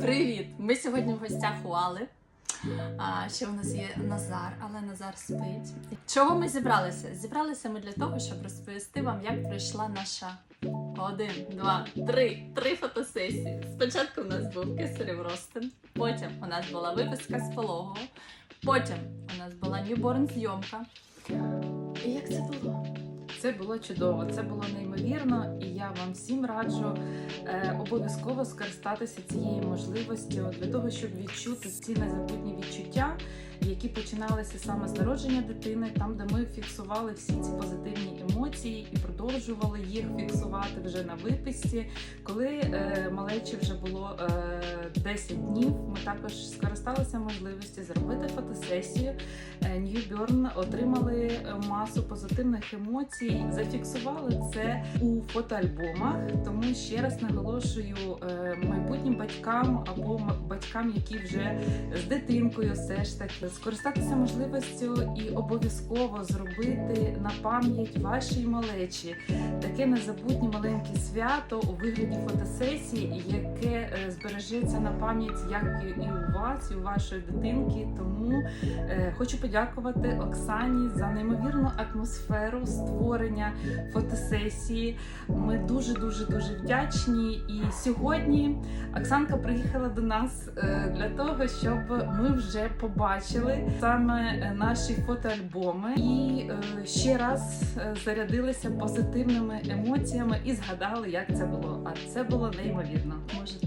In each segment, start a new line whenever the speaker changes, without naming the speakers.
Привіт! Ми сьогодні в гостях у Али. А, ще у нас є Назар, але Назар спить. Чого ми зібралися? Зібралися ми для того, щоб розповісти вам, як пройшла наша один, два, три, три фотосесії. Спочатку у нас був кесарів ростин, потім у нас була виписка з пологового, потім у нас була ньюборн зйомка. І як це було?
Це було чудово, це було неймовірно, і я вам всім раджу е, обов'язково скористатися цією можливістю для того, щоб відчути ці незабутні відчуття, які починалися саме з народження дитини, там де ми фіксували всі ці позитивні емоції і продовжували їх фіксувати вже на виписці. Коли е, малечі вже було е, 10 днів, ми також скористалися можливістю зробити фотосесію. Е, Newborn отримали е, масу позитивних емоцій, зафіксували це у фотоальбомах. Тому ще раз наголошую е, майбутнім батькам або батькам, які вже з дитинкою, все ж таки скористатися можливістю і обов'язково зробити на пам'ять вашій малечі таке незабутнє маленьке свято у вигляді фотосесії, яке е, збережеться на пам'ять як і у вас, і у вашої дитинки. Тому Е, Хочу подякувати Оксані за неймовірну атмосферу створення фотосесії. Ми дуже дуже дуже вдячні. І сьогодні Оксанка приїхала до нас е, для того, щоб ми вже побачили саме е, наші фотоальбоми і е, ще раз е, зарядилися позитивними емоціями і згадали, як це було. А це було неймовірно.
Можете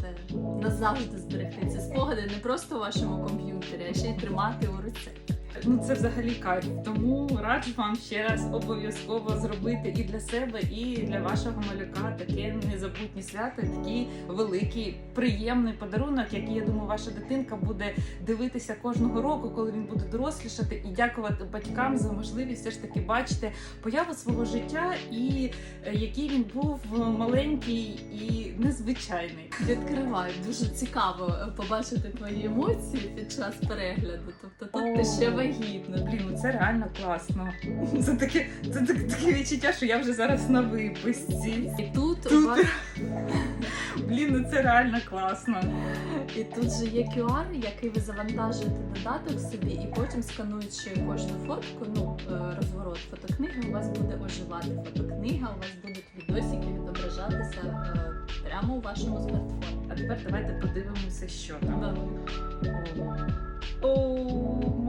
назавжди зберегти ці спогади не просто у вашому комп'ютері, а ще й тримати у руці.
Ну це взагалі кайф. Тому раджу вам ще раз обов'язково зробити і для себе, і для вашого малюка таке незабутнє свято, такий великий, приємний подарунок, який я думаю, ваша дитинка буде дивитися кожного року, коли він буде дорослішати, і дякувати батькам за можливість все ж таки бачити появу свого життя і е, який він був маленький і незвичайний.
Відкривай, дуже цікаво е, побачити твої емоції під час перегляду. Тобто тут ти ще вагітна.
Блін, ну це реально класно. Це таке, це таке, таке відчуття, що я вже зараз на виписці.
І тут, у
Тут-
вас,
Блін, ну це реально класно.
і тут же є QR, який ви завантажуєте додаток собі, і потім скануючи кожну фотку, ну е, розворот фотокниги, у вас буде оживати фотокнига, у вас будуть відосики відображатися е, прямо у вашому смартфоні.
А тепер давайте подивимося, що там. О.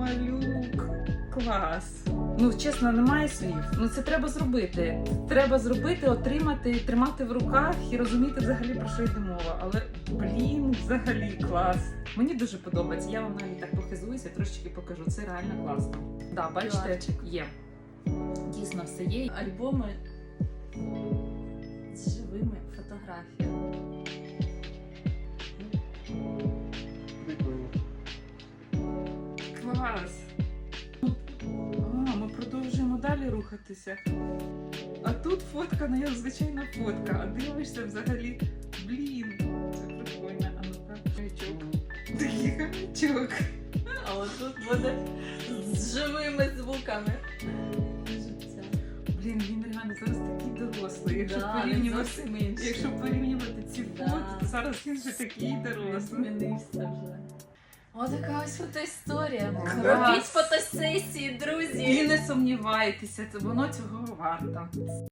Клас. Ну, чесно, немає слів. Ну це треба зробити. Треба зробити, отримати, тримати в руках і розуміти взагалі про що йде мова. Але блін, взагалі клас. Мені дуже подобається. Я вам навіть так похизуюся, трошечки покажу. Це реально класно. Да, бачите, є. Дійсно, все є.
Альбоми з живими фотографіями.
Прикольно.
Клас. Продовжуємо далі рухатися. А тут фотка, ну як звичайна фотка, а дивишся взагалі. Блін, це прикольно. А ну-ка, хомячок. Такий хомячок.
А от тут буде з живими звуками.
Блін, він реально зараз такий дорослий. Якщо
Да,
порівнювати, якщо порівнювати ці
Да.
фото, то зараз він вже такий дорослий.
змінився вже. Ось така ось фотоісторія. Робіть фотосесії, друзі!
І не сумнівайтеся, це воно цього варто.